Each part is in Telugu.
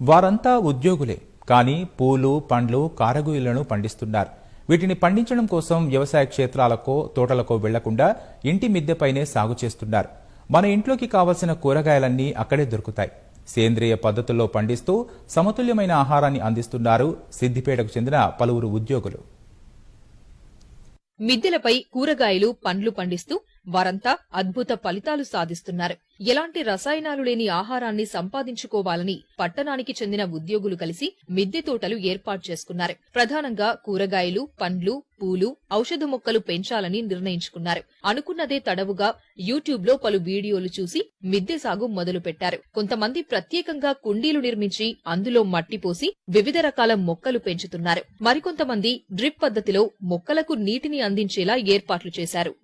వారంతా ఉద్యోగులే. కానీ పూలు పండ్లు కారగూయలను పండిస్తున్నారు. వీటిని పండించడం కోసం వ్యవసాయ క్షేత్రాలకో తోటలకో వెళ్ళకుండా ఇంటి మిద్దెపైనే సాగు చేస్తున్నారు. మన ఇంట్లోకి కావలసిన కూరగాయలన్నీ అక్కడే దొరుకుతాయి. సేంద్రియ పద్ధతుల్లో పండిస్తూ సమతుల్యమైన ఆహారాన్ని అందిస్తున్నారు సిద్దిపేటకు చెందిన పలువురు ఉద్యోగులు. మిద్దెలపై కూరగాయలు పండ్లు పండిస్తూ వారంతా అద్భుత ఫలితాలు సాధిస్తున్నారు. ఎలాంటి రసాయనాలు లేని ఆహారాన్ని సంపాదించుకోవాలని పట్టణానికి చెందిన ఉద్యోగులు కలిసి మిద్దె తోటలు ఏర్పాటు చేసుకున్నారు. ప్రధానంగా కూరగాయలు పండ్లు పూలు ఔషధ మొక్కలు పెంచాలని నిర్ణయించుకున్నారు. అనుకున్నదే తడవుగా యూట్యూబ్లో పలు వీడియోలు చూసి మిద్దె సాగు మొదలు పెట్టారు కొంతమంది ప్రత్యేకంగా కుండీలు నిర్మించి అందులో మట్టి పోసి వివిధ రకాల మొక్కలు పెంచుతున్నారు. మరికొంతమంది డ్రిప్ పద్ధతిలో మొక్కలకు నీటిని అందించేలా ఏర్పాట్లు చేశారు.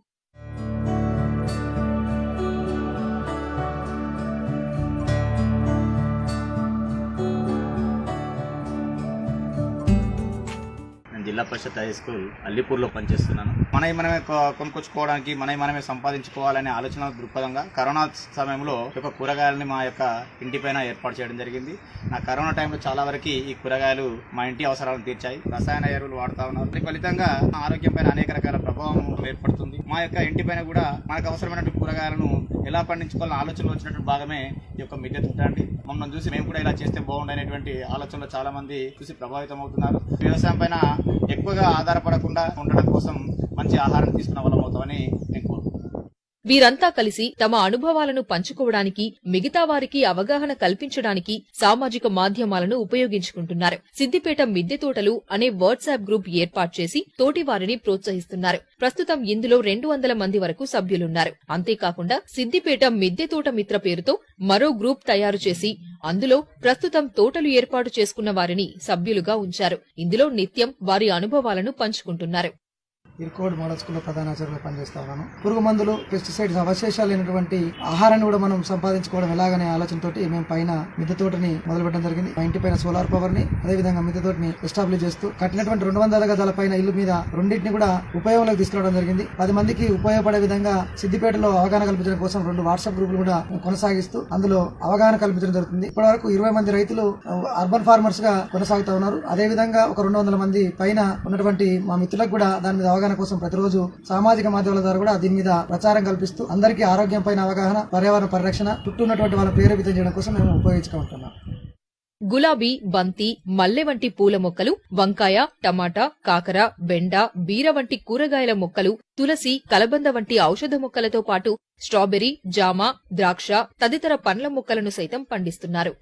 జిల్లా పరిషత్ హై స్కూల్ అల్లిపూర్లో పనిచేస్తున్నాను. మనవి మనమే కొనుక్కొచ్చుకోవడానికి మనవి మనమే సంపాదించుకోవాలనే ఆలోచన దృక్పథంగా కరోనా సమయంలో యొక్క కూరగాయలని మా యొక్క ఇంటిపైన ఏర్పాటు చేయడం జరిగింది. నా కరోనా టైంలో చాలా వరకు ఈ కూరగాయలు మా ఇంటి అవసరాలను తీర్చాయి. రసాయన ఎరువులు వాడుతా ఉన్నారు. దీని ఫలితంగా మా ఆరోగ్యం పైన అనేక రకాల ప్రభావం ఏర్పడుతుంది. మా యొక్క ఇంటిపైన కూడా మనకు అవసరమైనటువంటి కూరగాయలను ఎలా పండించుకోవాలని ఆలోచనలు వచ్చినటువంటి భాగమే ఈ యొక్క మిద్దె తోట అండి మమ్మల్ని చూసి మేము కూడా ఇలా చేస్తే బాగుండనేటువంటి ఆలోచనలు చాలా మంది చూసి ప్రభావితం అవుతున్నారు వ్యవసాయం పైన ఎక్కువగా ఆధారపడకుండా ఉండడం కోసం మంచి ఆహారం తీసుకున్న వాళ్ళం అవుతామని నేను వీరంతా కలిసి తమ అనుభవాలను పంచుకోవడానికి మిగతా వారికి అవగాహన కల్పించడానికి సామాజిక మాధ్యమాలను ఉపయోగించుకుంటున్నారు. సిద్దిపేట మిద్దె తోటలు అనే వాట్సాప్ గ్రూప్ ఏర్పాటు చేసి తోటి వారిని ప్రోత్సహిస్తున్నారు. ప్రస్తుతం ఇందులో రెండు వందల మంది వరకు సభ్యులున్నారు. అంతేకాకుండా సిద్దిపేట మిద్దె తోట మిత్ర పేరుతో మరో గ్రూప్ తయారు చేసి అందులో ప్రస్తుతం తోటలు ఏర్పాటు చేసుకున్న వారిని సభ్యులుగా ఉంచారు. ఇందులో నిత్యం వారి అనుభవాలను పంచుకుంటున్నారు. ఇర్కోడ్ మోడల్ స్కూల్లో ప్రధానాచార్యులు పనిచేస్తా ఉన్నాను. పురుగు మందులు పెస్టిసైడ్స్ అవశేషాలు లేనటువంటి ఆహారాన్ని కూడా మనం సంపాదించుకోవడం ఎలాగనే ఆలోచనతోటి మేము పైన మిద్దె తోటని మొదలుపెట్టడం జరిగింది. మా ఇంటి పైన సోలార్ పవర్ని అదే విధంగా మిద్దె తోటని ఎస్టాబ్లిష్ చేస్తూ కట్టినటువంటి రెండు వందల గదాల పైన ఇల్లు మీద రెండింటిని కూడా ఉపయోగంలోకి తీసుకురావడం జరిగింది. పది మందికి ఉపయోగపడే విధంగా సిద్దిపేటలో అవగాహన కల్పించడం కోసం రెండు వాట్సాప్ గ్రూపులు కూడా కొనసాగిస్తూ అందులో అవగాహన కల్పించడం జరుగుతుంది. ఇప్పటి వరకు ఇరవై మంది రైతులు అర్బన్ ఫార్మర్స్గా కొనసాగుతా ఉన్నారు. అదే విధంగా ఒక రెండు వందల మంది పైన ఉన్నటువంటి మా మిత్రులకు కూడా దాని మీద అవగాహన కోసం ప్రతిరోజు సామాజిక మాధ్యమాల ద్వారా కూడా దీని మీద ప్రచారం కల్పిస్తూ అందరికీ ఆరోగ్యం పైన అవగాహన పర్యావరణ పరిరక్షణ చుట్టూ ఉన్నటువంటి వాళ్ళ ప్రేరేపితం చేయడం కోసం మేము ఉపయోగించుకుంటున్నాం. గులాబీ బంతి మల్లె వంటి పూల మొక్కలు వంకాయ టమాటా కాకర బెండ బీర వంటి కూరగాయల మొక్కలు తులసి కలబంద వంటి ఔషధ మొక్కలతో పాటు స్ట్రాబెర్రీ జామ ద్రాక్ష తదితర పండ్ల మొక్కలను సైతం పండిస్తున్నారు.